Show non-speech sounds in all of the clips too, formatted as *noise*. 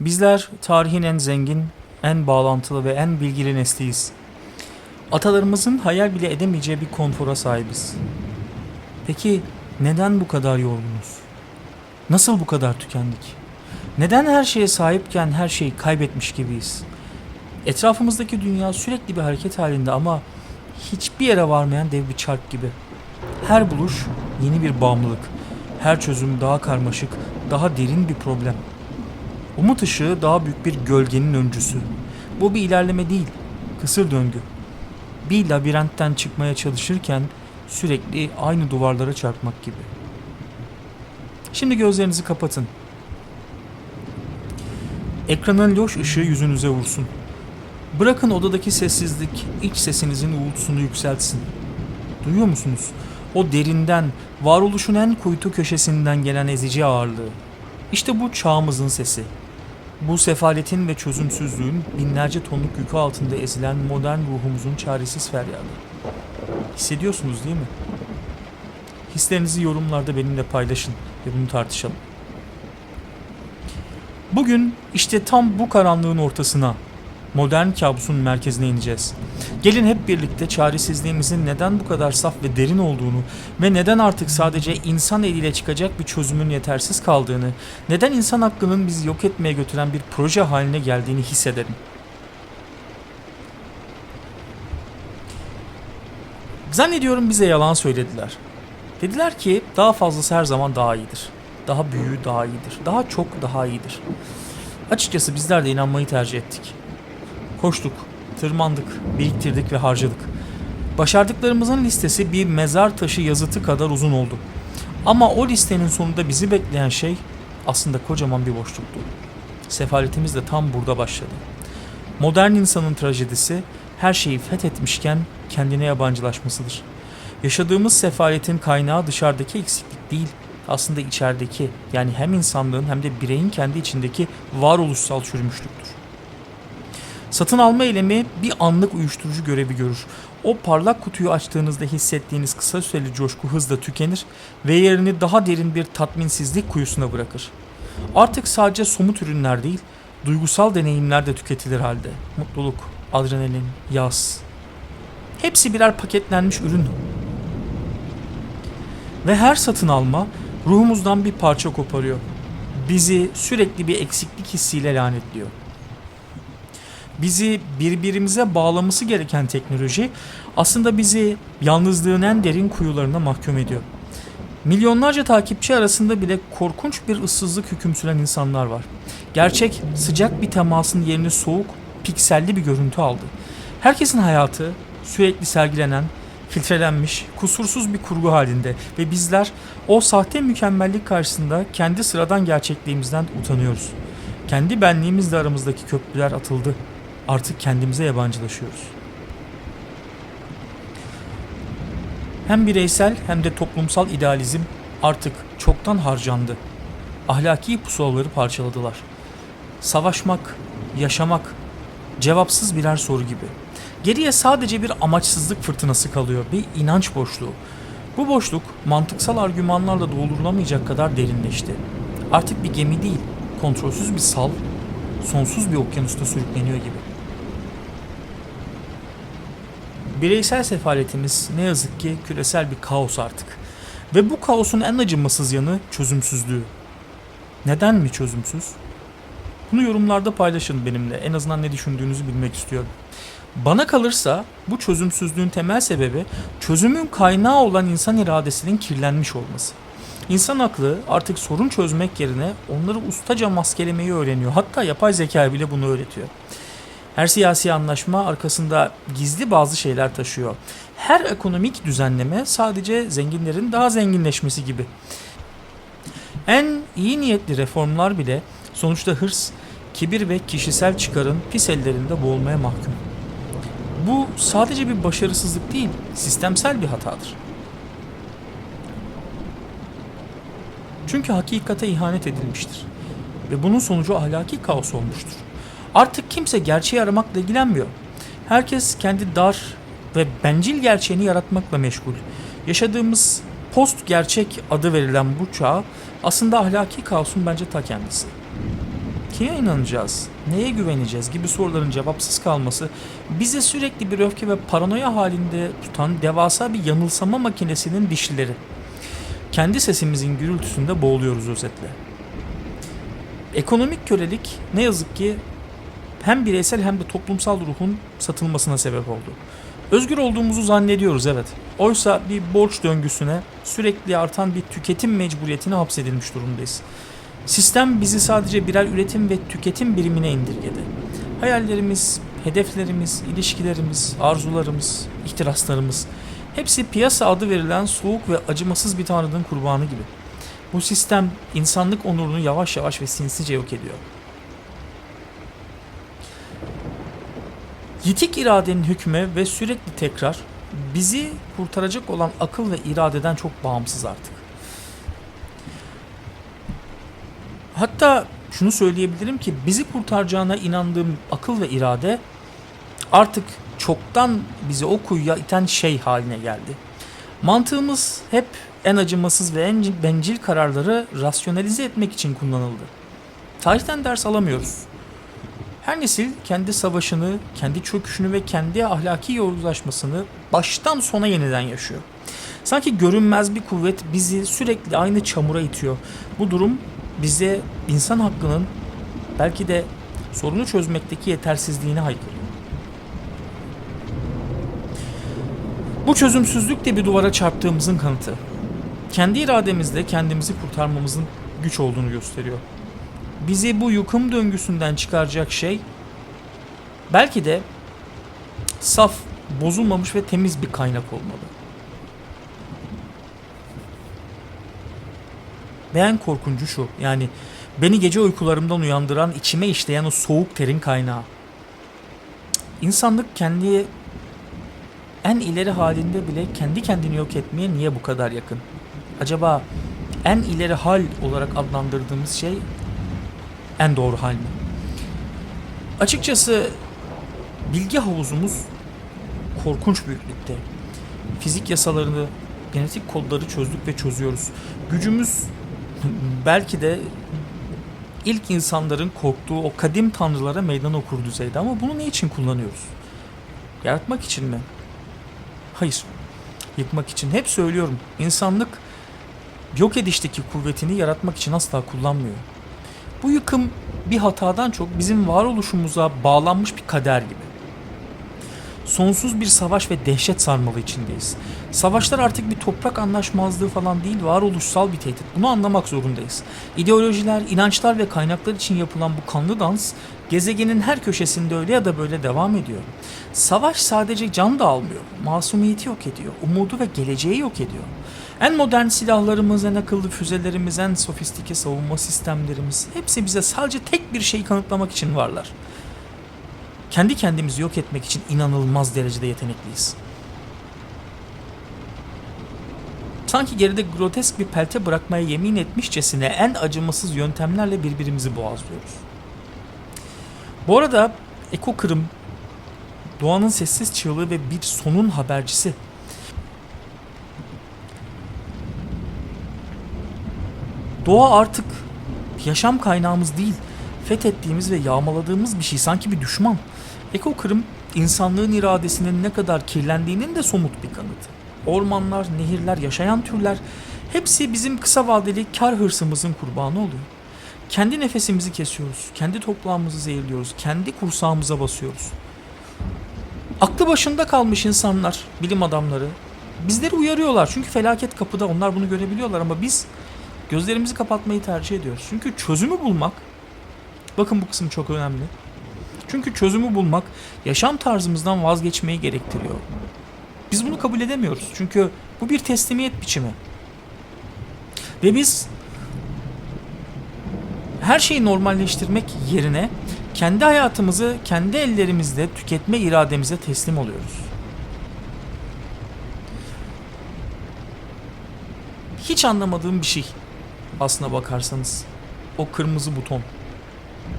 Bizler tarihin en zengin, en bağlantılı ve en bilgili nesliyiz. Atalarımızın hayal bile edemeyeceği bir konfora sahibiz. Peki neden bu kadar yorgunuz? Nasıl bu kadar tükendik? Neden her şeye sahipken her şeyi kaybetmiş gibiyiz? Etrafımızdaki dünya sürekli bir hareket halinde ama hiçbir yere varmayan dev bir çark gibi. Her buluş yeni bir bağımlılık. Her çözüm daha karmaşık, daha derin bir problem. Umut ışığı daha büyük bir gölgenin öncüsü. Bu bir ilerleme değil, kısır döngü. Bir labirentten çıkmaya çalışırken sürekli aynı duvarlara çarpmak gibi. Şimdi gözlerinizi kapatın. Ekranın loş ışığı yüzünüze vursun. Bırakın odadaki sessizlik iç sesinizin uğultusunu yükseltsin. Duyuyor musunuz? O derinden, varoluşun en kuytu köşesinden gelen ezici ağırlığı. İşte bu çağımızın sesi. Bu sefaletin ve çözümsüzlüğün binlerce tonluk yükü altında ezilen modern ruhumuzun çaresiz feryadı. Hissediyorsunuz değil mi? Hislerinizi yorumlarda benimle paylaşın ve bunu tartışalım. Bugün işte tam bu karanlığın ortasına, modern kabusun merkezine ineceğiz. Gelin hep birlikte çaresizliğimizin neden bu kadar saf ve derin olduğunu ve neden artık sadece insan eliyle çıkacak bir çözümün yetersiz kaldığını, neden insan hakkının bizi yok etmeye götüren bir proje haline geldiğini hissedelim. Zannediyorum bize yalan söylediler. Dediler ki daha fazlası her zaman daha iyidir. Daha büyüğü daha iyidir. Daha çok daha iyidir. Açıkçası bizler de inanmayı tercih ettik. Koştuk, tırmandık, biriktirdik ve harcadık. Başardıklarımızın listesi bir mezar taşı yazıtı kadar uzun oldu. Ama o listenin sonunda bizi bekleyen şey aslında kocaman bir boşluktu. Sefaletimiz de tam burada başladı. Modern insanın trajedisi her şeyi fethetmişken kendine yabancılaşmasıdır. Yaşadığımız sefaletin kaynağı dışarıdaki eksiklik değil, aslında içerideki yani hem insanlığın hem de bireyin kendi içindeki varoluşsal çürümüşlüktür. Satın alma eylemi bir anlık uyuşturucu görevi görür. O parlak kutuyu açtığınızda hissettiğiniz kısa süreli coşku hızla tükenir ve yerini daha derin bir tatminsizlik kuyusuna bırakır. Artık sadece somut ürünler değil, duygusal deneyimler de tüketilir halde. Mutluluk, adrenalin, yaz. Hepsi birer paketlenmiş ürün. Ve her satın alma ruhumuzdan bir parça koparıyor. Bizi sürekli bir eksiklik hissiyle lanetliyor. Bizi birbirimize bağlaması gereken teknoloji aslında bizi yalnızlığın en derin kuyularına mahkum ediyor. Milyonlarca takipçi arasında bile korkunç bir ıssızlık hüküm süren insanlar var. Gerçek sıcak bir temasın yerini soğuk, pikselli bir görüntü aldı. Herkesin hayatı sürekli sergilenen, filtrelenmiş, kusursuz bir kurgu halinde ve bizler o sahte mükemmellik karşısında kendi sıradan gerçekliğimizden utanıyoruz. Kendi benliğimizle aramızdaki köprüler atıldı. Artık kendimize yabancılaşıyoruz. Hem bireysel hem de toplumsal idealizm artık çoktan harcandı. Ahlaki pusulaları parçaladılar. Savaşmak, yaşamak cevapsız birer soru gibi. Geriye sadece bir amaçsızlık fırtınası kalıyor, bir inanç boşluğu. Bu boşluk mantıksal argümanlarla doldurulamayacak kadar derinleşti. Artık bir gemi değil, kontrolsüz bir sal, sonsuz bir okyanusta sürükleniyor gibi. Bireysel sefaletimiz ne yazık ki küresel bir kaos artık. Ve bu kaosun en acımasız yanı çözümsüzlüğü. Neden mi çözümsüz? Bunu yorumlarda paylaşın benimle. En azından ne düşündüğünüzü bilmek istiyorum. Bana kalırsa bu çözümsüzlüğün temel sebebi çözümün kaynağı olan insan iradesinin kirlenmiş olması. İnsan aklı artık sorun çözmek yerine onları ustaca maskelemeyi öğreniyor. Hatta yapay zeka bile bunu öğretiyor. Her siyasi anlaşma arkasında gizli bazı şeyler taşıyor. Her ekonomik düzenleme sadece zenginlerin daha zenginleşmesi gibi. En iyi niyetli reformlar bile sonuçta hırs, kibir ve kişisel çıkarın pis ellerinde boğulmaya mahkum. Bu sadece bir başarısızlık değil, sistemsel bir hatadır. Çünkü hakikate ihanet edilmiştir ve bunun sonucu ahlaki kaos olmuştur. Artık kimse gerçeği aramakla ilgilenmiyor. Herkes kendi dar ve bencil gerçeğini yaratmakla meşgul. Yaşadığımız post gerçek adı verilen bu çağ aslında ahlaki kaosun bence ta kendisi. Kime inanacağız? Neye güveneceğiz gibi soruların cevapsız kalması bize sürekli bir öfke ve paranoya halinde tutan devasa bir yanılsama makinesinin dişlileri. Kendi sesimizin gürültüsünde boğuluyoruz özetle. Ekonomik kölelik ne yazık ki hem bireysel hem de toplumsal ruhun satılmasına sebep oldu. Özgür olduğumuzu zannediyoruz evet. Oysa bir borç döngüsüne sürekli artan bir tüketim mecburiyetine hapsedilmiş durumdayız. Sistem bizi sadece birer üretim ve tüketim birimine indirgedi. Hayallerimiz, hedeflerimiz, ilişkilerimiz, arzularımız, ihtiraslarımız hepsi piyasa adı verilen soğuk ve acımasız bir tanrının kurbanı gibi. Bu sistem insanlık onurunu yavaş yavaş ve sinsice yok ediyor. Yitik iradenin hükmü ve sürekli tekrar bizi kurtaracak olan akıl ve iradeden çok bağımsız artık. Hatta şunu söyleyebilirim ki bizi kurtaracağına inandığım akıl ve irade artık çoktan bizi o kuyuya iten şey haline geldi. Mantığımız hep en acımasız ve en bencil kararları rasyonalize etmek için kullanıldı. Tarihten ders alamıyoruz. Her nesil kendi savaşını, kendi çöküşünü ve kendi ahlaki yozlaşmasını baştan sona yeniden yaşıyor. Sanki görünmez bir kuvvet bizi sürekli aynı çamura itiyor. Bu durum bize insan hakkının belki de sorunu çözmekteki yetersizliğini haykırıyor. Bu çözümsüzlük de bir duvara çarptığımızın kanıtı. Kendi irademizle kendimizi kurtarmamızın güç olduğunu gösteriyor. Bizi bu yıkım döngüsünden çıkaracak şey belki de saf, bozulmamış ve temiz bir kaynak olmalı. Ve en korkuncu şu yani beni gece uykularımdan uyandıran içime işleyen o soğuk terin kaynağı. İnsanlık kendi en ileri halinde bile kendi kendini yok etmeye niye bu kadar yakın? Acaba en ileri hal olarak adlandırdığımız şey en doğru hal mi? Açıkçası bilgi havuzumuz korkunç büyüklükte. Fizik yasalarını, genetik kodları çözdük ve çözüyoruz. Gücümüz *laughs* belki de ilk insanların korktuğu o kadim tanrılara meydan okur düzeyde ama bunu ne için kullanıyoruz? Yaratmak için mi? Hayır. Yıkmak için. Hep söylüyorum. İnsanlık yok edişteki kuvvetini yaratmak için asla kullanmıyor. Bu yıkım bir hatadan çok bizim varoluşumuza bağlanmış bir kader gibi. Sonsuz bir savaş ve dehşet sarmalı içindeyiz. Savaşlar artık bir toprak anlaşmazlığı falan değil, varoluşsal bir tehdit. Bunu anlamak zorundayız. İdeolojiler, inançlar ve kaynaklar için yapılan bu kanlı dans gezegenin her köşesinde öyle ya da böyle devam ediyor. Savaş sadece can da almıyor, masumiyeti yok ediyor, umudu ve geleceği yok ediyor. En modern silahlarımız, en akıllı füzelerimiz, en sofistike savunma sistemlerimiz hepsi bize sadece tek bir şeyi kanıtlamak için varlar. Kendi kendimizi yok etmek için inanılmaz derecede yetenekliyiz. Sanki geride grotesk bir pelte bırakmaya yemin etmişçesine en acımasız yöntemlerle birbirimizi boğazlıyoruz. Bu arada Eko Kırım doğanın sessiz çığlığı ve bir sonun habercisi. Doğa artık yaşam kaynağımız değil, fethettiğimiz ve yağmaladığımız bir şey sanki bir düşman. Eko kırım insanlığın iradesinin ne kadar kirlendiğinin de somut bir kanıtı. Ormanlar, nehirler, yaşayan türler hepsi bizim kısa vadeli kar hırsımızın kurbanı oluyor. Kendi nefesimizi kesiyoruz, kendi toprağımızı zehirliyoruz, kendi kursağımıza basıyoruz. Aklı başında kalmış insanlar, bilim adamları bizleri uyarıyorlar. Çünkü felaket kapıda onlar bunu görebiliyorlar ama biz gözlerimizi kapatmayı tercih ediyoruz. Çünkü çözümü bulmak, bakın bu kısım çok önemli. Çünkü çözümü bulmak yaşam tarzımızdan vazgeçmeyi gerektiriyor. Biz bunu kabul edemiyoruz. Çünkü bu bir teslimiyet biçimi. Ve biz her şeyi normalleştirmek yerine kendi hayatımızı kendi ellerimizle tüketme irademize teslim oluyoruz. Hiç anlamadığım bir şey aslına bakarsanız. O kırmızı buton.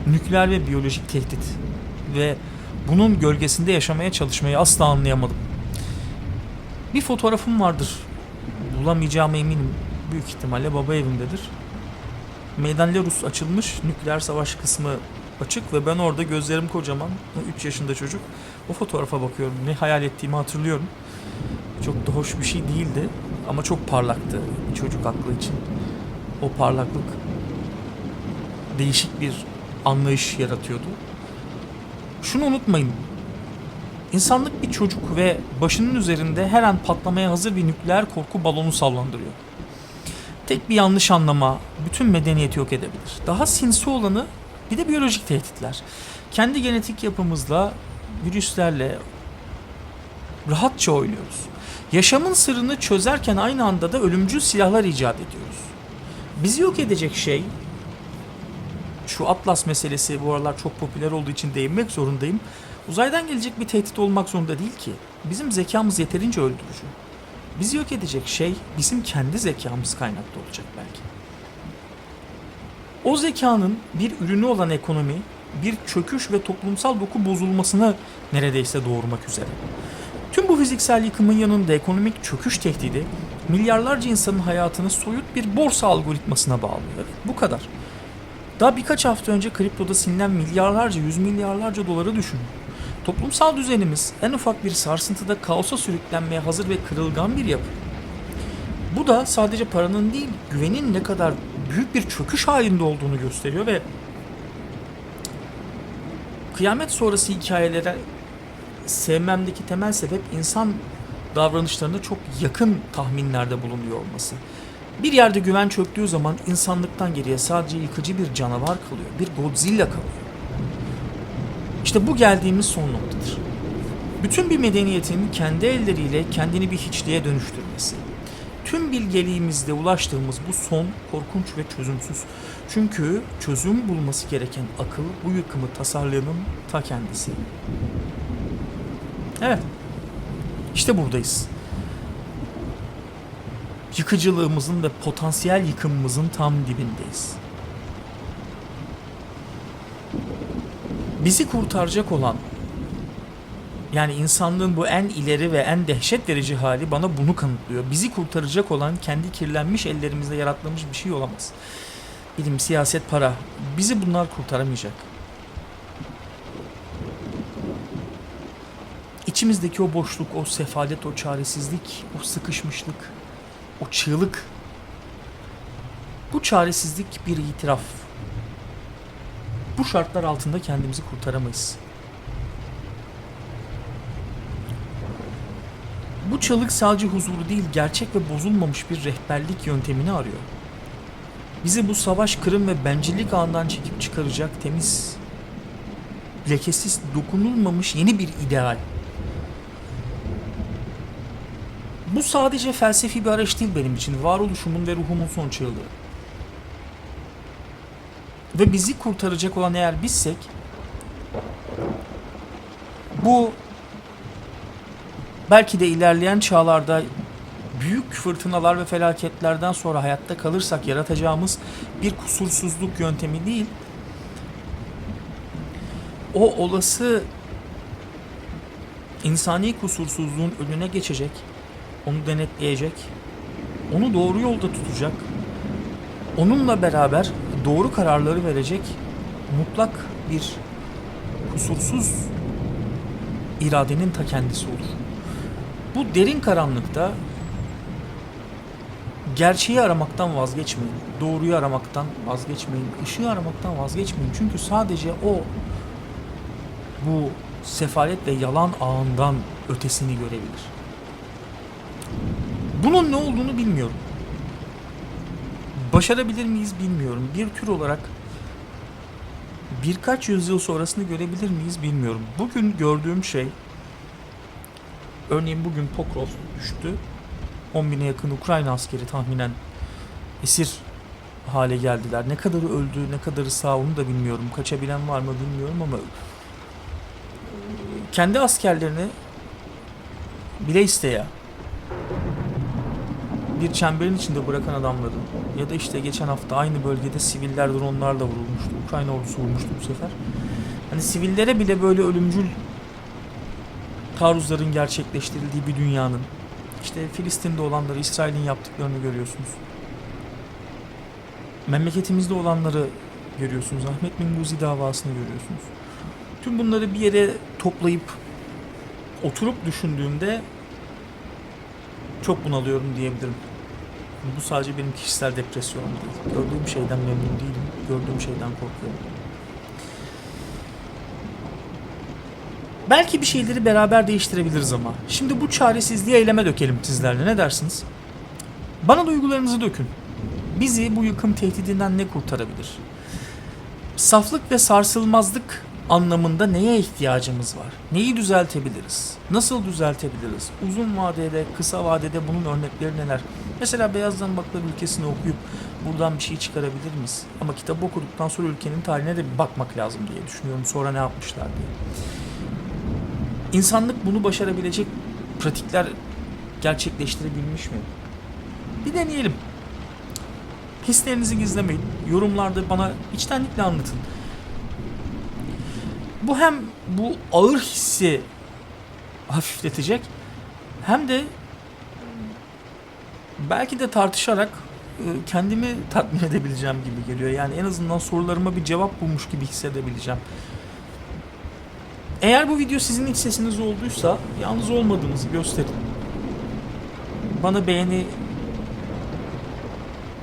Nükleer ve biyolojik tehdit. Ve bunun gölgesinde yaşamaya çalışmayı asla anlayamadım. Bir fotoğrafım vardır. Bulamayacağıma eminim. Büyük ihtimalle baba evimdedir. Meydan Lerus açılmış. Nükleer savaş kısmı açık ve ben orada gözlerim kocaman. 3 yaşında çocuk. O fotoğrafa bakıyorum. Ne hayal ettiğimi hatırlıyorum. Çok da hoş bir şey değildi. Ama çok parlaktı çocuk aklı için. O parlaklık değişik bir anlayış yaratıyordu. Şunu unutmayın. İnsanlık bir çocuk ve başının üzerinde her an patlamaya hazır bir nükleer korku balonu sallandırıyor. Tek bir yanlış anlama bütün medeniyeti yok edebilir. Daha sinsi olanı bir de biyolojik tehditler. Kendi genetik yapımızla, virüslerle rahatça oynuyoruz. Yaşamın sırrını çözerken aynı anda da ölümcül silahlar icat ediyoruz. Bizi yok edecek şey şu Atlas meselesi bu aralar çok popüler olduğu için değinmek zorundayım. Uzaydan gelecek bir tehdit olmak zorunda değil ki. Bizim zekamız yeterince öldürücü. Bizi yok edecek şey bizim kendi zekamız kaynaklı olacak belki. O zekanın bir ürünü olan ekonomi bir çöküş ve toplumsal doku bozulmasını neredeyse doğurmak üzere. Tüm bu fiziksel yıkımın yanında ekonomik çöküş tehdidi milyarlarca insanın hayatını soyut bir borsa algoritmasına bağlıyor. Evet, bu kadar. Daha birkaç hafta önce kriptoda silinen milyarlarca, yüz milyarlarca doları düşünün. Toplumsal düzenimiz en ufak bir sarsıntıda kaosa sürüklenmeye hazır ve kırılgan bir yapı. Bu da sadece paranın değil, güvenin ne kadar büyük bir çöküş halinde olduğunu gösteriyor ve kıyamet sonrası hikayelere sevmemdeki temel sebep insan davranışlarına çok yakın tahminlerde bulunuyor olması. Bir yerde güven çöktüğü zaman insanlıktan geriye sadece yıkıcı bir canavar kalıyor. Bir Godzilla kalıyor. İşte bu geldiğimiz son noktadır. Bütün bir medeniyetin kendi elleriyle kendini bir hiçliğe dönüştürmesi. Tüm bilgeliğimizde ulaştığımız bu son korkunç ve çözümsüz. Çünkü çözüm bulması gereken akıl bu yıkımı tasarlayanın ta kendisi. Evet. İşte buradayız yıkıcılığımızın ve potansiyel yıkımımızın tam dibindeyiz. Bizi kurtaracak olan yani insanlığın bu en ileri ve en dehşet verici hali bana bunu kanıtlıyor. Bizi kurtaracak olan kendi kirlenmiş ellerimizle yarattığımız bir şey olamaz. Bilim, siyaset, para. Bizi bunlar kurtaramayacak. İçimizdeki o boşluk, o sefalet, o çaresizlik, o sıkışmışlık, o çığlık, bu çaresizlik bir itiraf. Bu şartlar altında kendimizi kurtaramayız. Bu çığlık sadece huzuru değil, gerçek ve bozulmamış bir rehberlik yöntemini arıyor. Bizi bu savaş, kırım ve bencillik ağından çekip çıkaracak temiz, lekesiz, dokunulmamış yeni bir ideal. Bu sadece felsefi bir araç değil benim için. Varoluşumun ve ruhumun son çığlığı. Ve bizi kurtaracak olan eğer bizsek bu belki de ilerleyen çağlarda büyük fırtınalar ve felaketlerden sonra hayatta kalırsak yaratacağımız bir kusursuzluk yöntemi değil. O olası insani kusursuzluğun önüne geçecek onu denetleyecek, onu doğru yolda tutacak, onunla beraber doğru kararları verecek mutlak bir kusursuz iradenin ta kendisi olur. Bu derin karanlıkta gerçeği aramaktan vazgeçmeyin. Doğruyu aramaktan vazgeçmeyin. ışığı aramaktan vazgeçmeyin. Çünkü sadece o bu sefalet ve yalan ağından ötesini görebilir. Bunun ne olduğunu bilmiyorum. Başarabilir miyiz bilmiyorum. Bir tür olarak birkaç yüzyıl sonrasını görebilir miyiz bilmiyorum. Bugün gördüğüm şey örneğin bugün Pokrov düştü. 10 bine yakın Ukrayna askeri tahminen esir hale geldiler. Ne kadarı öldü, ne kadarı sağ onu da bilmiyorum. Kaçabilen var mı bilmiyorum ama kendi askerlerini bile isteye bir çemberin içinde bırakan adamların ya da işte geçen hafta aynı bölgede siviller dronlarla vurulmuştu. Ukrayna ordusu vurmuştu bu sefer. Hani sivillere bile böyle ölümcül taarruzların gerçekleştirildiği bir dünyanın işte Filistin'de olanları, İsrail'in yaptıklarını görüyorsunuz. memleketimizde olanları görüyorsunuz. Ahmet Minguzi davasını görüyorsunuz. Tüm bunları bir yere toplayıp oturup düşündüğümde çok bunalıyorum diyebilirim. Bu sadece benim kişisel depresyonum değil. Gördüğüm şeyden memnun değilim. Gördüğüm şeyden korkuyorum. Belki bir şeyleri beraber değiştirebiliriz ama. Şimdi bu çaresizliği eyleme dökelim sizlerle. Ne dersiniz? Bana duygularınızı dökün. Bizi bu yıkım tehdidinden ne kurtarabilir? Saflık ve sarsılmazlık anlamında neye ihtiyacımız var? Neyi düzeltebiliriz? Nasıl düzeltebiliriz? Uzun vadede, kısa vadede bunun örnekleri neler? Mesela Beyaz Zambaklar ülkesini okuyup buradan bir şey çıkarabilir miyiz? Ama kitabı okuduktan sonra ülkenin tarihine de bir bakmak lazım diye düşünüyorum. Sonra ne yapmışlar diye. İnsanlık bunu başarabilecek pratikler gerçekleştirebilmiş mi? Bir deneyelim. Hislerinizi gizlemeyin. Yorumlarda bana içtenlikle anlatın. Bu hem bu ağır hissi hafifletecek hem de belki de tartışarak e, kendimi tatmin edebileceğim gibi geliyor. Yani en azından sorularıma bir cevap bulmuş gibi hissedebileceğim. Eğer bu video sizin iç sesiniz olduysa yalnız olmadığınızı gösterin. Bana beğeni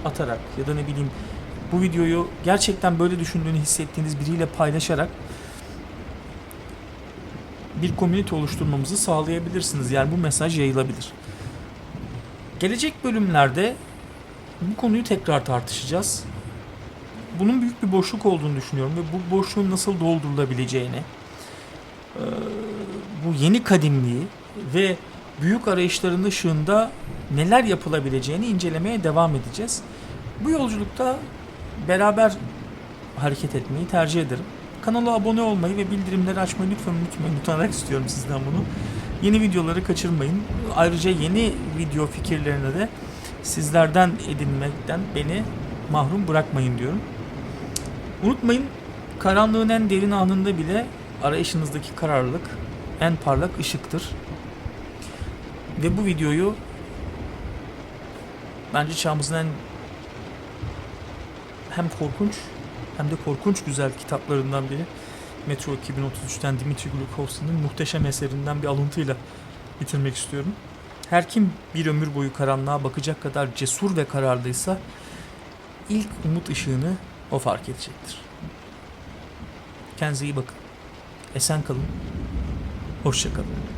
atarak ya da ne bileyim bu videoyu gerçekten böyle düşündüğünü hissettiğiniz biriyle paylaşarak bir komünite oluşturmamızı sağlayabilirsiniz. Yani bu mesaj yayılabilir. Gelecek bölümlerde bu konuyu tekrar tartışacağız. Bunun büyük bir boşluk olduğunu düşünüyorum ve bu boşluğun nasıl doldurulabileceğini, bu yeni kadimliği ve büyük arayışların ışığında neler yapılabileceğini incelemeye devam edeceğiz. Bu yolculukta beraber hareket etmeyi tercih ederim. Kanala abone olmayı ve bildirimleri açmayı lütfen unutmayın. Utanarak istiyorum sizden bunu. Yeni videoları kaçırmayın. Ayrıca yeni video fikirlerine de sizlerden edinmekten beni mahrum bırakmayın diyorum. Unutmayın karanlığın en derin anında bile arayışınızdaki kararlılık en parlak ışıktır. Ve bu videoyu bence çağımızın en hem korkunç hem de korkunç güzel kitaplarından biri. Metro 2033'ten Dimitri Glukovski'nin muhteşem eserinden bir alıntıyla bitirmek istiyorum. Her kim bir ömür boyu karanlığa bakacak kadar cesur ve kararlıysa ilk umut ışığını o fark edecektir. Kendinize iyi bakın. Esen kalın. Hoşça kalın.